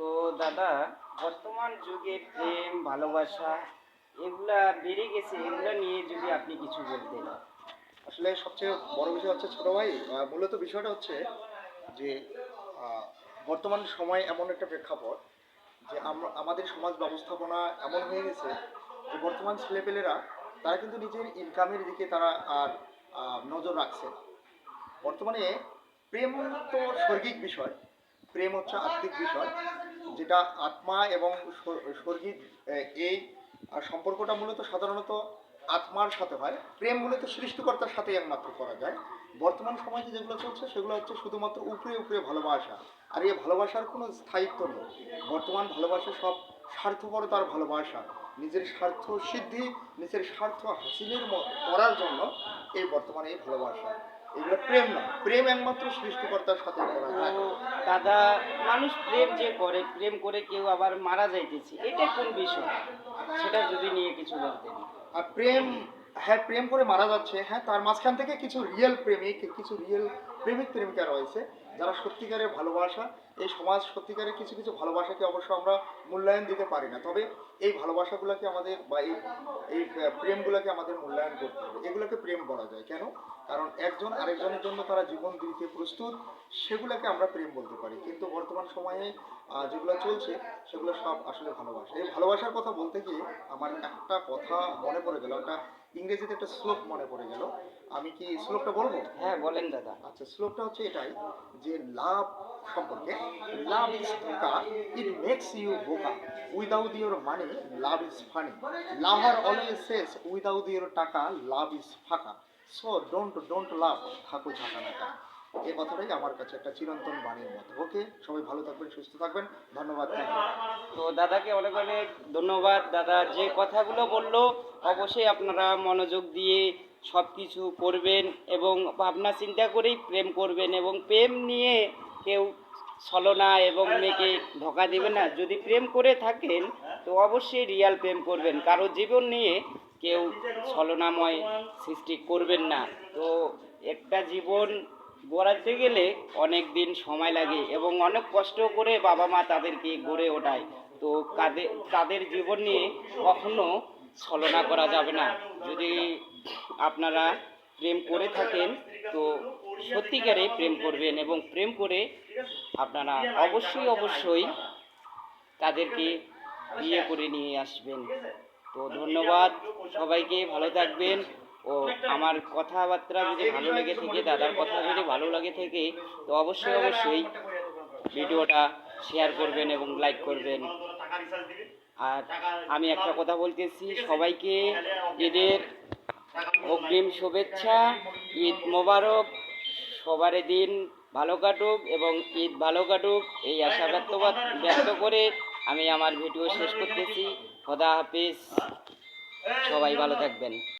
তো দাদা, বর্তমান যুগে প্রেম, ভালোবাসা, এগুলা বেড়ে গেছে, এগুলা নিয়ে যদি আপনি কিছু বলতেন। আসলে সবচেয়ে বড় বিষয় হচ্ছে ছোট ভাই মূলত বিষয়টা হচ্ছে যে বর্তমান সময় এমন একটা প্রেক্ষাপট যে আমরা, আমাদের সমাজ ব্যবস্থাপনা এমন হয়ে গেছে যে বর্তমান ছেলেপেলেরা, তারা কিন্তু নিজের ইনকামের দিকে তারা আর নজর রাখছে বর্তমানে প্রেম তো স্বর্গিক বিষয়, প্রেম হচ্ছে আত্মিক বিষয়। যেটা আত্মা এবং আহ, এই সম্পর্কটা মূলত সাধারণত আত্মার সাথে হয়। প্রেম মূলত সৃষ্টিকর্তার সাথে একমাত্র করা যায়। বর্তমান সমাজে যেগুলো চলছে সেগুলো হচ্ছে শুধুমাত্র উপরে উপরে ভালোবাসা। আর এই ভালোবাসার কোনো স্থায়িত্ব নেই। বর্তমান ভালোবাসা সব স্বার্থপরতার ভালোবাসা। নিজের স্বার্থ সিদ্ধি নিজের স্বার্থ হাসিলের করার জন্য এই বর্তমানে এই ভালোবাসা। এগুলো প্রেম না। প্রেম একমাত্র সৃষ্টিকর্তার সাথে করা যায়। দাদা মানুষ প্রেম যে করে প্রেম করে কেউ আবার মারা যাইতেছে এটা কোন বিষয়? সেটা যদি নিয়ে কিছু বলতেন। আর প্রেম হ্যাঁ প্রেম করে মারা যাচ্ছে হ্যাঁ তার মাঝখান থেকে কিছু রিয়েল প্রেমিক কিছু রিয়েল প্রেমিক প্রেমিকা রয়েছে। যারা সত্যিকারের ভালোবাসা, এই সমাজ সত্যিকারের কিছু কিছু ভালোবাসাকে অবশ্য আমরা মূল্যায়ন দিতে পারি না। তবে এই ভালোবাসাগুলোকে আমাদের বা এই এই প্রেমগুলোকে আমাদের মূল্যায়ন করতে হবে। এগুলোকে প্রেম বলা যায়। কেন? কারণ একজন আরেকজনের জন্য তারা জীবন দিতে প্রস্তুত, সেগুলোকে আমরা প্রেম বলতে পারি। কিন্তু বর্তমান সময়ে যেগুলো চলছে, সেগুলো সব আসলে ভালোবাসা। এই ভালোবাসার কথা বলতে গিয়ে আমার একটা কথা মনে পড়ে গেল, একটা ইংরেজিতে একটা শ্লোক মনে পড়ে গেল। আমি কি শ্লোকটা বলব? হ্যাঁ বলেন দাদা। আচ্ছা শ্লোকটা হচ্ছে এটাই যে লাভ সম্পর্কে লাভ ইজ বোকা ইট মেক্স ইউ বোকা। Without your money love is funny. Lover always says without your টাকা লাভ ইজ ফাঁকা। সো ডোন্ট ডোন্ট লাভ থাকো ঝাঁকা নাকা এই কথাটাই আমার কাছে একটা চিরন্তন বাণীর মতো। ওকে, সবাই ভালো থাকবেন, সুস্থ থাকবেন। ধন্যবাদ। তো দাদাকে অনেক অনেক ধন্যবাদ। দাদা যে কথাগুলো বলল, অবশ্যই আপনারা মনোযোগ দিয়ে সব কিছু করবেন এবং ভাবনা চিন্তা করেই প্রেম করবেন এবং প্রেম নিয়ে কেউ ছলনা এবং মেয়েকে ধোকা দেবেন না। যদি প্রেম করে থাকেন, তো অবশ্যই রিয়াল প্রেম করবেন। কারও জীবন নিয়ে কেউ ছলনাময় সৃষ্টি করবেন না। তো একটা জীবন গড়াতে গেলে অনেক দিন সময় লাগে এবং অনেক কষ্ট করে বাবা মা তাদেরকে গড়ে ওঠায়। তো কাদের তাদের জীবন নিয়ে কখনো ছলনা করা যাবে না। যদি আপনারা প্রেম করে থাকেন, তো সত্যিকারে প্রেম করবেন এবং প্রেম করে আপনারা অবশ্যই অবশ্যই তাদেরকে বিয়ে করে নিয়ে আসবেন। তো ধন্যবাদ সবাইকে, ভালো থাকবেন। ও আমার কথাবার্তা যদি ভালো লেগে থেকে, দাদার কথা যদি ভালো লাগে থেকে, তো অবশ্যই অবশ্যই ভিডিওটা শেয়ার করবেন এবং লাইক করবেন। আর আমি একটা কথা বলতেছি, সবাইকে ঈদের অগ্রিম শুভেচ্ছা, ঈদ মোবারক, সবার দিন ভালো কাটুক এবং ঈদ ভালো কাটুক, এই আশা ব্যক্ত ব্যক্ত করে আমি আমার ভিডিও শেষ করতেছি। খোদা হাফিজ, সবাই ভালো থাকবেন।